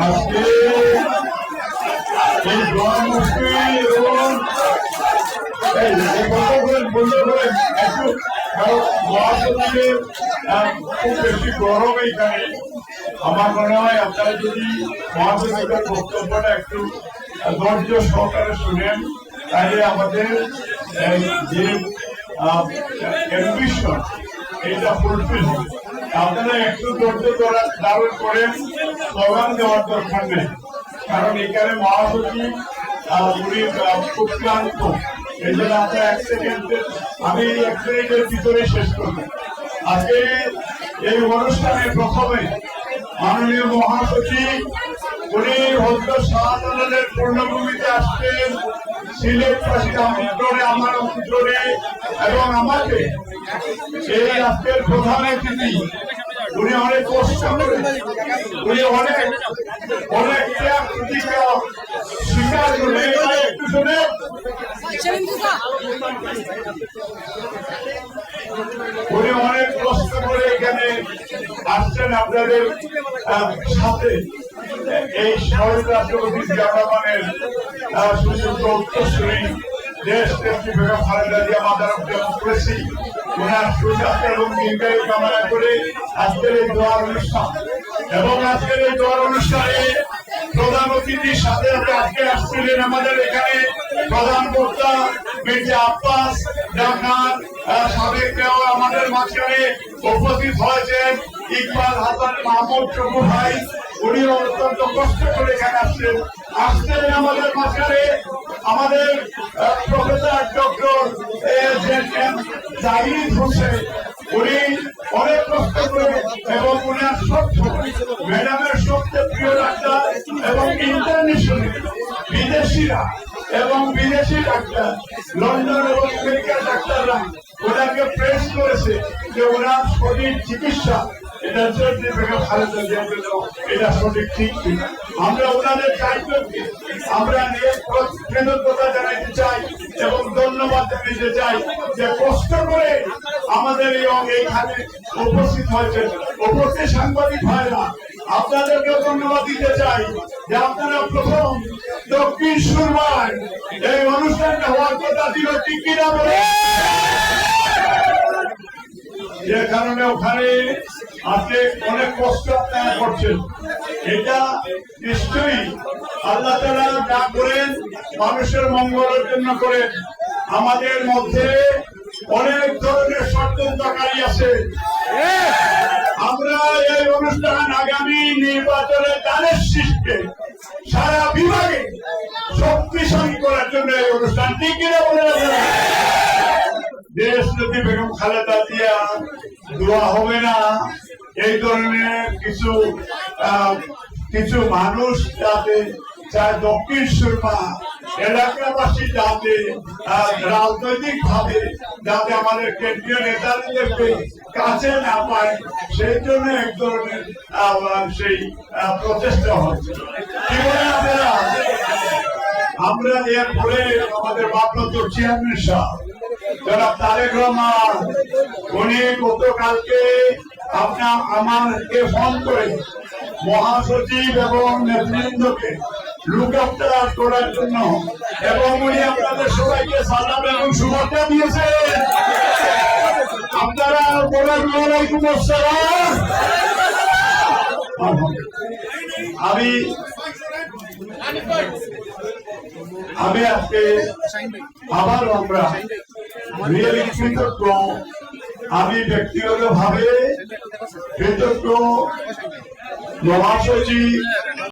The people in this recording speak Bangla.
আজকে এই গণমুক্তি এবং এই এই বন্ধ করেন একটু কারণ মহাসচিবের খুব বেশি গরম এইখানে। আমার মনে হয় আপনারা যদি মহাসচিবের বক্তব্যটা একটু ধৈর্য সহকারে শুনেন, তাহলে আমাদের যে অ্যাম্বিশন এটা ফুলফিল আপনারা একটু ধৈর্য ধারণ করেন স্লোগান দেওয়ার দরকার নেই। কারণ এখানে মহাসচিব উনি খুব ক্লান্ত। এই জন্য আমরা এক সেকেন্ডের আমি এক মিনিটের ভিতরে শেষ করব। আজকে এই অনুষ্ঠানে প্রথমে মাননীয় মহাসচিব, উনি হদ্দ শাহজালালের পূর্ণভূমিতে আসছেন। সিলেটবাসীর আমন্ত্রণে আমার আমন্ত্রণে এবং আমাকে এই আজকের প্রধান অতিথি, উনি অনেক কষ্ট উনি অনেক অনেক ত্যাগ স্বীকার করে উনি অনেক কষ্ট করে এখানে আসছেন আপনাদের সাথে। এই শহীদ রাষ্ট্রপতি জিয়া রহমানের আহ, সুযোগ্য উত্তরসূরি দেশ নেত্রী বেগম খালেদা জিয়া মাদার ডেমোক্রেসি। ওনার সুস্বাস্থ্য এবং দীর্ঘায়ু কামনা করে আজকের এই দোয়ার অনুষ্ঠান। এবং আজকের এই দোয়ার অনুষ্ঠানে প্রধান অতিথির সাথে সাথে আজকে আসছিলেন আমাদের এখানে প্রধান বক্তা মির্জা আব্বাস সাবেক মেয়র আমাদের মাঝখানে উপস্থিত হয়েছেন ইকবাল হাসান মাহমুদ ভাই। উনিও অত্যন্ত কষ্ট করে এখানে আসছেন। আসছেন আমাদের মাঝখানে আমাদের প্রফেসর ডক্টর জাহিদ হোসেন। সবচেয়ে প্রিয় ডাক্তার এবং ইন্টারন্যাশনাল বিদেশিরা এবং বিদেশি ডাক্তার লন্ডন এবং আমেরিকার ডাক্তাররা ওনাকে প্রেস করেছে যে ওনার সঠিক চিকিৎসা এটা চলছে বেগম জন্য এটা সঠিক ঠিক আমরা ওনাদের দায়িত্বকে আমরা কৃতজ্ঞতা জানাইতে চাই এবং ধন্যবাদ জানাইতে চাই যে কষ্ট করে আমাদের এই এইখানে উপস্থিত হয়েছে উপস্থিত সাংবাদিক ভাইরা আপনাদেরকেও ধন্যবাদ দিতে চাই যে আপনারা প্রথম দক্ষিণ সুরমায় এই অনুষ্ঠানটা হওয়ার কথা ছিল, ঠিক কিনা বলে যে কারণে ওখানে আজকে অনেক কষ্ট আপনারা করছেন। এটা নিশ্চয়ই আল্লাহ তালা যা করেন মানুষের মঙ্গলের জন্য করেন। আমাদের মধ্যে অনেক ধরনের ষড়যন্ত্রকারী আছে। আমরা এই অনুষ্ঠান আগামী নির্বাচনে দানের সৃষ্টি সারা বিভাগে শক্তিশালী করার জন্য এই অনুষ্ঠান ঠিক বলে? দেশ বেগম খালেদা জিয়া দোয়া হবে না এই ধরনের কিছু কিছু মানুষ যাতে চায় দক্ষিণ সুরমা এলাকাবাসী যাতে রাজনৈতিক ভাবে যাতে আমাদের কেন্দ্রীয় নেতাদেরকে কাছে না পায়, সেই জন্য এক ধরনের সেই প্রচেষ্টা হচ্ছে। আমরা এরপরে আমাদের চেয়ারম্যান করে মহাসচিব এবং নেতৃবৃন্দকে লুক আফটার করার জন্য এবং উনি আপনাদের সবাইকে সালাম এবং শুভেচ্ছা দিয়েছেন। আপনারা বলেন, ওয়ালাইকুম আসসালাম। আমি আমি আজকে আবার আমরা রিয়েলি কৃতজ্ঞ। আমি ব্যক্তিগত ভাবে কৃতজ্ঞ মহাসচিব